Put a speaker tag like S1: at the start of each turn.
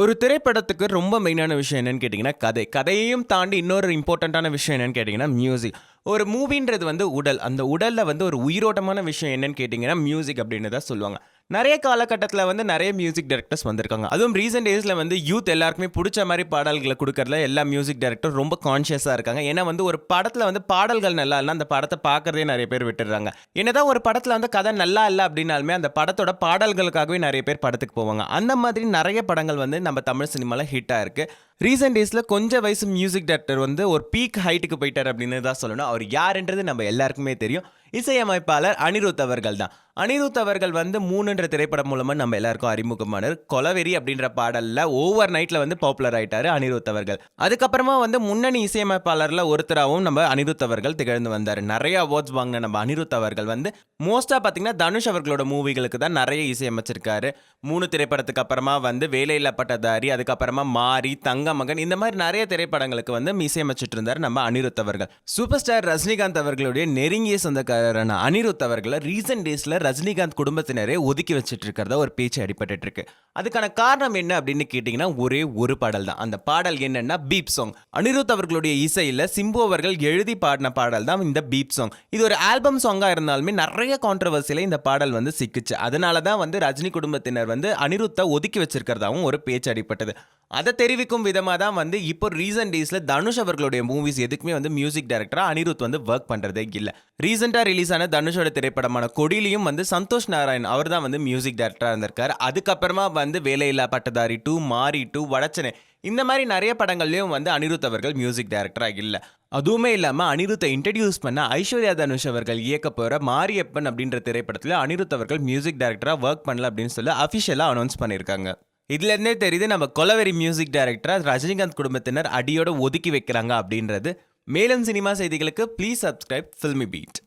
S1: ஒரு திரைப்படத்துக்கு ரொம்ப மெயினான விஷயம் என்னன்னு கேட்டிங்கன்னா கதை. கதையையும் தாண்டி இன்னொரு இம்பார்ட்டண்ட்டான விஷயம் என்னன்னு கேட்டிங்கன்னா மியூசிக் ஒரு மூவின்றது வந்து உடல். அந்த உடலில் வந்து ஒரு உயிரோட்டமான விஷயம் என்னன்னு கேட்டிங்கன்னா மியூசிக் அப்படின்னு தான் சொல்லுவாங்க. நிறைய காலகட்டத்தில் வந்து நிறைய மியூசிக் டைரக்டர்ஸ் வந்திருக்காங்க. அதுவும் ரீசெண்ட் டேஸில் வந்து யூத் எல்லாருக்குமே பிடிச்ச மாதிரி பாடல்களை கொடுக்கறதுல எல்லா மியூசிக் டைரக்டர் ரொம்ப கான்ஷியஸாக இருக்காங்க. ஏன்னா வந்து ஒரு படத்தில் வந்து பாடல்கள் நல்லா இல்லைனா அந்த படத்தை பார்க்கறதே நிறைய பேர் விட்டுடுறாங்க. என்னதான் ஒரு படத்தில் வந்து கதை நல்லா இல்லை அப்படின்னாலுமே அந்த படத்தோட பாடல்களுக்காகவே நிறைய பேர் படத்துக்கு போவாங்க. அந்த மாதிரி நிறைய படங்கள் வந்து நம்ம தமிழ் சினிமாவில் ஹிட்டாக இருக்குது ரீசெண்ட் டேஸில் கொஞ்சம் வயசு மியூசிக் டேரக்டர் வந்து ஒரு பீக் ஹைட்டுக்கு போயிட்டார் அப்படின்னு தான் சொல்லணும். அவர் யாருன்றது நம்ம எல்லாருக்குமே தெரியும். இசையமைப்பாளர் அனிருத் அவர்கள் தான் அனிருத் அவர்கள் வந்து மூணுன்ற திரைப்படம் மூலமாக நம்ம எல்லாருக்கும் அறிமுகமானார். கொலவெறி அப்படின்ற பாடலில் ஓவர் நைட்டில் வந்து பாப்புலர் ஆயிட்டாரு அனிருத் அவர்கள். அதுக்கப்புறமா வந்து முன்னணி இசையமைப்பாளரில் ஒருத்தராகவும் நம்ம அனிருத் அவர்கள் திகழ்ந்து வந்தார். நிறைய அவார்ட்ஸ் வாங்கின நம்ம அனிருத் அவர்கள் வந்து மோஸ்ட்டாக பார்த்தீங்கன்னா தனுஷ் அவர்களோட மூவிகளுக்கு தான் நிறைய இசையமைச்சிருக்காரு. மூணு திரைப்படத்துக்கு அப்புறமா வந்து வேலையில்லா பட்டதாரி அதுக்கப்புறமா மாரி தங்க மகன் இந்த மாதிரி நிறைய திரைப்படங்களுக்கு வந்து இசையமைச்சிட்டு இருந்தார் நம்ம அனிருத் அவர்கள். சூப்பர் ஸ்டார் ரஜினிகாந்த் அவர்களுடைய நெருங்கிய சொந்தக்காரரான அனிருத் அவர்களை ரீசெண்ட் டேஸில் ரஜினிகாந்த் குடும்பத்தினரே ஒதுக்கி வச்சுட்டு இருக்கிறதா ஒரு பேச்சு அடிபட்டு இருக்கு அதுக்கான காரணம் என்ன அப்படின்னு கேட்டிங்கன்னா ஒரே ஒரு பாடல் தான். அந்த பாடல் என்னன்னா பீப் சாங் அனிருத் அவர்களுடைய இசையில் சிம்பு அவர்கள் எழுதி பாடின பாடல் தான் இந்த பீப் சாங் இது ஒரு ஆல்பம் சாங்காக இருந்தாலுமே நிறைய கான்ட்ரவர்சியில் இந்த பாடல் வந்து சிக்கிச்சு. அதனால தான் வந்து ரஜினி குடும்பத்தினர் வந்து அனிருத்தை ஒதுக்கி வச்சிருக்கிறதாவும் ஒரு பேச்சு அடிப்பட்டது அதை தெரிவிக்கும் விதமாக தான் வந்து இப்போ ரீசன்ட் டேஸில் தனுஷ் அவர்களுடைய மூவிஸ் எதுக்குமே வந்து மியூசிக் டைரக்டராக அனிருத் வந்து ஒர்க் பண்ணுறதே இல்லை. ரீசெண்டாக ரிலீஸ் ஆன தனுஷோட திரைப்படமான கொடியிலையும் வந்து சந்தோஷ் நாராயண் அவர் தான் வந்து மியூசிக் டைரக்டராக இருந்திருக்கார். அதுக்கப்புறமா வந்து வேலையில்லா பட்டதாரி டூ மாரி டூ வடச்சனை இந்த மாதிரி நிறைய படங்கள்லையும் வந்து அனிருத் அவர்கள் மியூசிக் டைரக்டராக இல்லை. அதுவுமே இல்லாமல் அனிருத்தை இன்ட்ரடியூஸ் பண்ண ஐஸ்வர்யா தனுஷ் அவர்கள் இயக்க போகிற மாரியப்பன் அப்படின்ற திரைப்படத்தில் அனிருத் அவர்கள் மியூசிக் டைரக்டராக ஒர்க் பண்ணல அப்படின்னு சொல்லி அஃபிஷியலாக அனௌன்ஸ் பண்ணியிருக்காங்க இதுலேருந்தே தெரியுது நம்ம கொலவெரி மியூசிக் டைரக்டராக ரஜினிகாந்த் குடும்பத்தினர் அடியோட ஒதுக்கி வைக்கிறாங்க அப்படின்றது. மேலும் சினிமா செய்திகளுக்கு ப்ளீஸ் சப்ஸ்கிரைப் ஃபில்மி பீட்